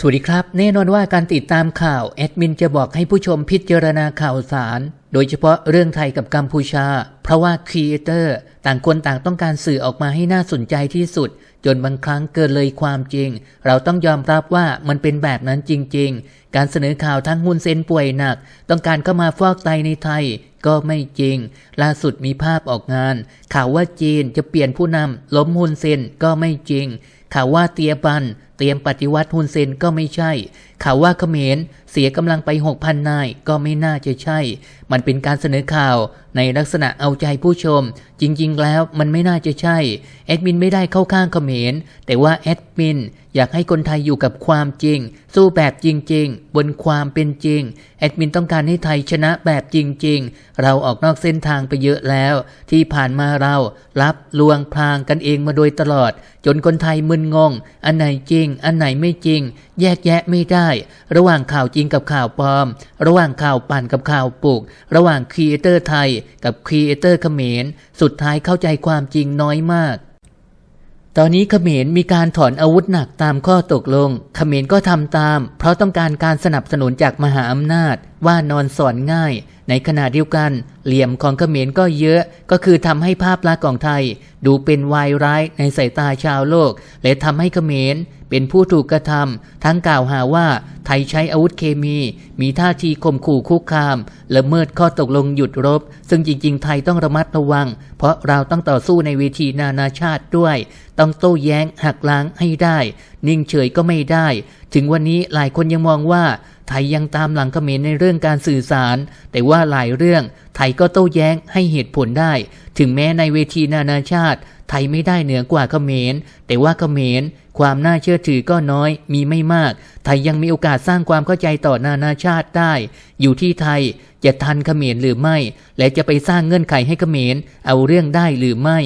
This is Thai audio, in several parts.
สวัสดีครับ แน่นอนว่าการติดตามข่าวแอดมินจะบอกให้ผู้ชมพิจารณาข่าวสาร โดยเฉพาะเรื่องไทยกับกัมพูชา เพราะว่าครีเอเตอร์ต่างคนต่างต้องการสื่อออกมาให้น่าสนใจที่สุด จนบางครั้งเกินเลยความจริง เราต้องยอมรับว่ามันเป็นแบบนั้นจริง ๆ การเสนอข่าวทั้งหุ้นเซนป่วยหนัก ต้องการเข้ามาฟอกไตในไทยก็ไม่จริง ล่าสุดมีภาพออกงาน ข่าวว่าจีนจะเปลี่ยนผู้นำล้มหุ้นเซนก็ไม่จริง ข่าวว่าเตียบัน เตรียมปฏิวัติฮุนเซนก็ไม่ใช่ ข่าวว่าเขมรเสียกำลังไปหกพันนายก็ไม่น่าจะใช่ มันเป็นการเสนอข่าวในลักษณะเอาใจผู้ชม จริง ๆ แล้วมันไม่น่าจะใช่ แอดมินไม่ได้เข้าข้างเขมร แต่ว่าแอดมินอยากให้คนไทยอยู่กับความจริง สู้แบบจริง ๆ บนความเป็นจริง แอดมินต้องการให้ไทยชนะแบบจริง ๆ เราออกนอกเส้นทางไปเยอะแล้ว ที่ผ่านมาเรารับลวงพรางกันเองมาโดยตลอด จนคนไทยมึนงง อันไหนจริง อันไหนไม่จริง แยกแยะไม่ได้ ระหว่างข่าวจริงกับข่าวปลอม ระหว่างข่าวปั่นกับข่าวปลุกระหว่างครีเอเตอร์ไทยกับครีเอเตอร์เขมร สุดท้ายเข้าใจความจริงน้อยมาก ตอนนี้เขมรมีการถอนอาวุธหนักตามข้อตกลง เขมรก็ทำตาม เพราะต้องการการสนับสนุนจากมหาอำนาจ ว่านอนสอนง่าย ในขณะเดียวกัน เหลี่ยมของเขมรก็เยอะ ก็คือทำให้ภาพลักษณ์ของไทย ดูเป็นวายร้ายในสายตาชาวโลก และทำให้เขมร เป็นผู้ถูกกระทำทั้งกล่าวหาว่าไทยใช้อาวุธเคมี มีท่าทีข่มขู่คุกคามละเมิดข้อตกลงหยุดรบ ซึ่งจริง ๆ ไทยต้องระมัดระวัง เพราะเราต้องต่อสู้ในเวทีนานาชาติด้วย ต้องโต้แย้งหักล้างให้ได้ นิ่งเฉยก็ไม่ได้ ถึงวันนี้หลายคนยังมองว่า ไทยยังตามหลังเขมรในเรื่องการสื่อสาร แต่ว่าหลายเรื่อง ไทยก็โต้แย้งให้เหตุผลได้ ถึงแม้ในเวทีนานาชาติ ไทยไม่ได้เหนือกว่าเขมร แต่ว่าเขมร ความน่าเชื่อถือก็น้อยมีไม่มาก ไทยยังมีโอกาสสร้างความเข้าใจต่อนานาชาติได้ อยู่ที่ไทยจะทันเขมรหรือไม่ และจะไปสร้างเงื่อนไขให้เขมรเอาเรื่องได้หรือไม่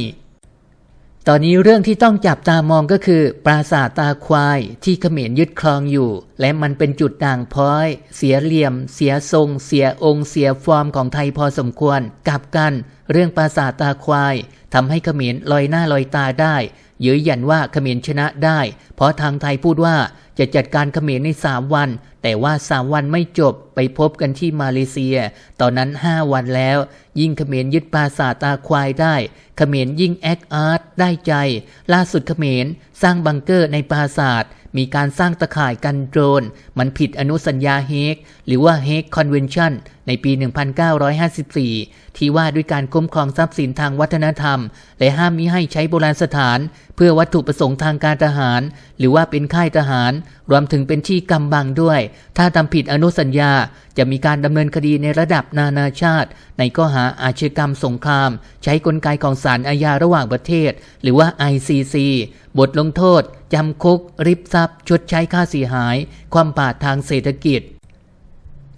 ตอนนี้เรื่องที่ต้องจับตามองก็คือ ปราสาทตาควายที่เขมรยึดครองอยู่ และมันเป็นจุดด่างพร้อย เสียเหลี่ยม เสียทรง เสียองค์ เสียฟอร์มของไทยพอสมควร กลับกัน เรื่องปราสาทตาควายทำให้เขมรลอยหน้าลอยตาได้ยืนยันว่าเขมรชนะได้ เพราะทางไทยพูดว่า จะจัดการเขมรในสามวัน แต่ว่าสามวันไม่จบไปพบกันที่มาเลเซีย ตอนนั้นห้าวันแล้ว ยิ่งเขมรยึดปราสาทตาควายได้ เขมรยิ่งแอคอาร์ตได้ใจ ล่าสุดเขมรสร้างบังเกอร์ในปราสาท มีการสร้างตะข่ายกันโดรน มันผิดอนุสัญญาเฮกหรือว่าเฮกคอนเวนชั่นในปี 1954 ที่ว่าด้วยการคุ้มครองทรัพย์สินทางวัฒนธรรม และห้ามมิให้ใช้โบราณสถาน เพื่อวัตถุประสงค์ทางการทหาร หรือว่าเป็นค่ายทหาร รวมถึงเป็นที่กำบังด้วย ถ้าทำผิดอนุสัญญาจะมีการดำเนินคดีในระดับนานาชาติ ในข้อหาอาชญากรรมสงคราม ใช้กลไกของศาลอาญาระหว่างประเทศ หรือว่า ICC บทลงโทษ จำคุก ริบทรัพย์ ชดใช้ค่าเสียหาย ความบาดทางเศรษฐกิจ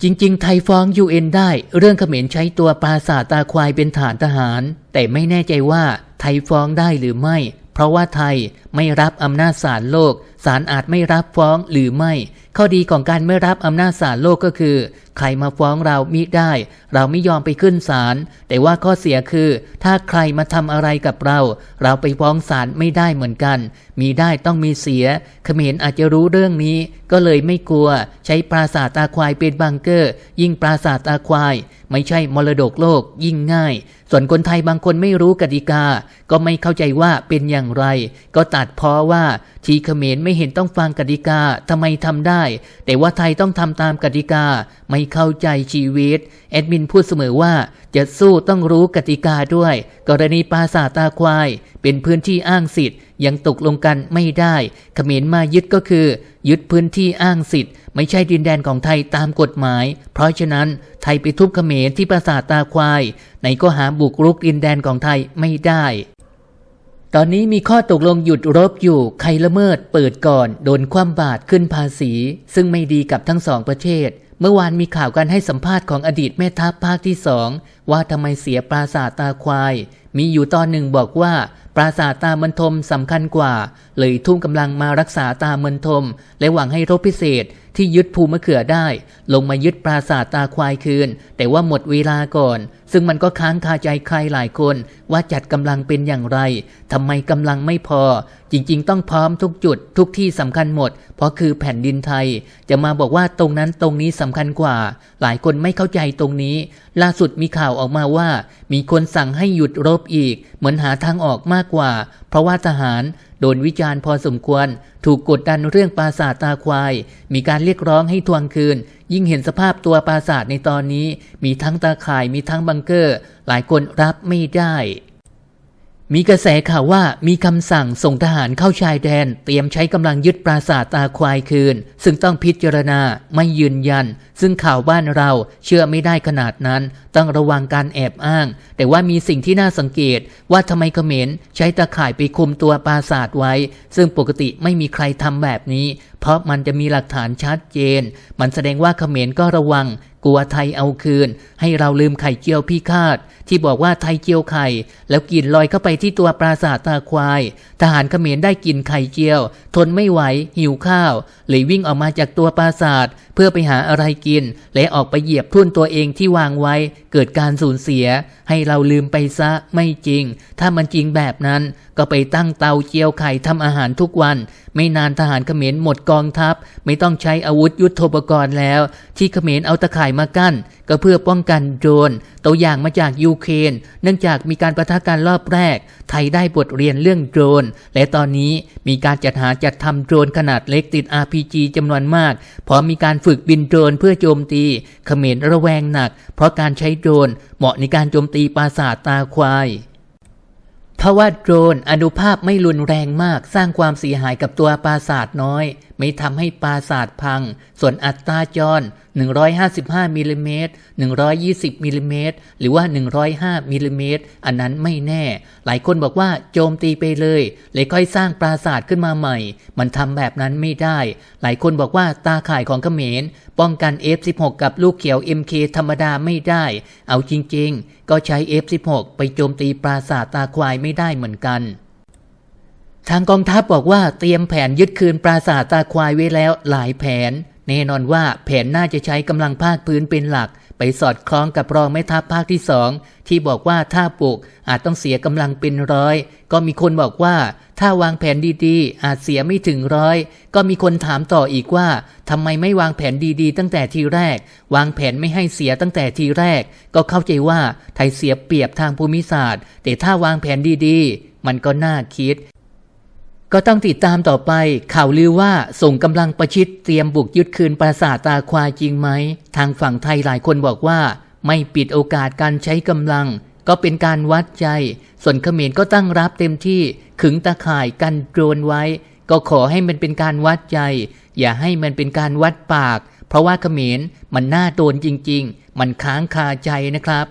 จริงๆ ไทยฟ้อง UN ได้ เรื่องเขมรใช้ตัวปราสาทตาควายเป็นฐานทหาร แต่ไม่แน่ใจว่าไทยฟ้องได้หรือไม่ เพราะว่าไทยไม่รับอำนาจศาลโลก ศาลอาจไม่รับฟ้องหรือไม่ ข้อดีของการไม่รับอำนาจศาลโลกก็คือ ใครมาฟ้องเรามิได้ เราไม่ยอมไปขึ้นศาล แต่ว่าข้อเสียคือ ถ้าใครมาทำอะไรกับเรา เราไปฟ้องศาลไม่ได้เหมือนกัน มีได้ต้องมีเสีย เขมรอาจจะรู้เรื่องนี้ ก็เลยไม่กลัว ใช้ปราสาทตาควายเป็นบังเกอร์ ยิ่งปราสาทตาควาย ไม่ใช่มรดกโลกยิ่งง่าย ส่วนคนไทยบางคนไม่รู้กติกา ก็ไม่เข้าใจว่าเป็นอย่างไร ก็ตัดเพราะว่าทีเขมรไม่เห็นต้องฟังกติกาทำไมทำได้ แต่ว่าไทยต้องทำตามกติกา ไม่เข้าใจชีวิต แอดมินพูดเสมอว่า จะสู้ต้องรู้กติกาด้วย กรณีปราสาทตาควาย เป็นพื้นที่อ้างสิทธิ์ ยังตกลงกันไม่ได้ขมรมายึดก็คือ ยึดพื้นที่อ้างสิทธิ์ ไม่ใช่ดินแดนของไทยตามกฎหมาย เพราะฉะนั้นไทยไปทุบเขมรที่ปราสาทตาควายในก็หาบุกรุกดินแดนของไทยไม่ได้ ตอนนี้มีข้อตกลงหยุดรบอยู่ ใครละเมิดเปิดก่อน โดนคว่ำบาตรขึ้นภาษี ซึ่งไม่ดีกับทั้งสองประเทศ เมื่อวานมีข่าวการให้สัมภาษณ์ของอดีตแม่ทัพภาคที่สองว่าทำไมเสียปราสาทตาควาย มีอยู่ตอนหนึ่งบอกว่า ปราสาทตามันทมสำคัญกว่า เลยทุ่มกำลังมารักษาตาเมือนทม และหวังให้รบพิเศษที่ยึดภูมะเขือได้ ลงมายึดปราสาทตาควายคืน แต่ว่าหมดเวลาก่อน ซึ่งมันก็ค้างคาใจใครหลายคนว่าจัดกำลังเป็นอย่างไรทำไมกำลังไม่พอ จริงๆ ต้องพร้อมทุกจุด ทุกที่สำคัญหมด เพราะคือแผ่นดินไทย จะมาบอกว่าตรงนั้นตรงนี้สำคัญกว่า หลายคนไม่เข้าใจตรงนี้ ล่าสุดมีข่าวออกมาว่า มีคนสั่งให้หยุดรบอีก เหมือนหาทางออกมากกว่า เพราะว่าทหารโดนวิจารณ์พอสมควร ถูกกดดันเรื่องปราสาทตาควาย มีการเรียกร้องให้ทวงคืน ยิ่งเห็นสภาพตัวปราสาทในตอนนี้ มีทั้งตาข่ายมีทั้งบังเกอร์ หลายคนรับไม่ได้ มีกระแสข่าวว่ามีคำสั่งส่งทหารเข้าชายแดน เตรียมใช้กำลังยึดปราสาทตาควายคืน ซึ่งต้องพิจารณาไม่ยืนยัน ซึ่งข่าวบ้านเราเชื่อไม่ได้ขนาดนั้น ต้องระวังการแอบอ้าง แต่ว่ามีสิ่งที่น่าสังเกตว่าทำไมเขมรใช้ตาข่ายไปคุมตัวปราสาทไว้ ซึ่งปกติไม่มีใครทำแบบนี้ เพราะมันจะมีหลักฐานชัดเจน มันแสดงว่าเขมรก็ระวัง กลัวไทยเอาคืน ให้เราลืมไข่เจียวพี่คาด ที่บอกว่าไทยเจียวไข่ แล้วกินลอยเข้าไปที่ตัวปราสาทตาควาย ทหารเขมรได้กินไข่เจียว ทนไม่ไหวหิวข้าว เลยวิ่งออกมาจากตัวปราสาท เพื่อไปหาอะไรกิน และออกไปเหยียบทุ่นตัวเองที่วางไว้ เกิดการสูญเสีย ให้เราลืมไปซะไม่จริง ถ้ามันจริงแบบนั้น ก็ไปตั้งเตาเจียวไข่ทำอาหารทุกวัน ไม่นานทหารเขมรหมดกองทัพ ไม่ต้องใช้อาวุธยุทโธปกรณ์แล้ว ที่เขมรเอาตะข่ายมากั้น ก็เพื่อป้องกันโดรน ตัวอย่างมาจากยูเครนเนื่องจากมีการประทะกันรอบแรก ไทยได้บทเรียนเรื่องโดรน และตอนนี้มีการจัดหาจัดทำโดรนขนาดเล็กติด RPG จำนวนมาก พร้อมมีการฝึกบินโดรนเพื่อโจมตีเขมรระแวงหนัก เพราะการใช้โดรนเหมาะในการโจมตีปราสาทตาควายเพราะว่าโดรนอนุภาพไม่รุนแรงมากสร้างความเสียหายกับตัวปราสาทน้อยไม่ทำให้ปราสาทพัง ส่วนอัตราจร 155มิลลิเมตร120มิลลิเมตรหรือว่า 105มิลลิเมตรอันนั้นไม่แน่ หลายคนบอกว่าโจมตีไปเลย เลยค่อยสร้างปราสาทขึ้นมาใหม่ มันทำแบบนั้นไม่ได้ หลายคนบอกว่าตาข่ายของเขมร ป้องกัน F16 กับลูกเขียว MK ธรรมดาไม่ได้ เอาจริงๆ ก็ใช้ F16 ไปโจมตีปราสาทตาควายไม่ได้เหมือนกัน ทางกองทัพบอกว่าเตรียมแผนยึดคืนปราสาทตาควายไว้แล้วหลายแผน แน่นอนว่าแผนน่าจะใช้กำลังภาคพื้นเป็นหลัก ไปสอดคล้องกับรองแม่ทัพภาคที่สองที่บอกว่าถ้าปลุกอาจต้องเสียกำลังเป็นร้อย ก็มีคนบอกว่า ถ้าวางแผนดีๆ อาจเสียไม่ถึงร้อย ก็มีคนถามต่ออีกว่าทำไมไม่วางแผนดีๆ ตั้งแต่ทีแรก วางแผนไม่ให้เสียตั้งแต่ทีแรก ก็เข้าใจว่าไทยเสียเปรียบทางภูมิศาสตร์ แต่ถ้าวางแผนดีๆ มันก็น่าคิด ก็ต้องติดตามต่อไป ข่าวลือว่าส่งกำลังประชิดเตรียมบุกยึดคืนปราสาทตาควายจริงไหม ทางฝั่งไทยหลายคนบอกว่า ไม่ปิดโอกาสการใช้กำลัง ก็เป็นการวัดใจ ส่วนเขมรก็ตั้งรับเต็มที่ขึงตาข่ายกันโดรนไว้ ก็ขอให้มันเป็นการวัดใจ อย่าให้มันเป็นการวัดปาก เพราะว่าเขมรมันน่าโดนจริง ๆ มันค้างคาใจนะครับ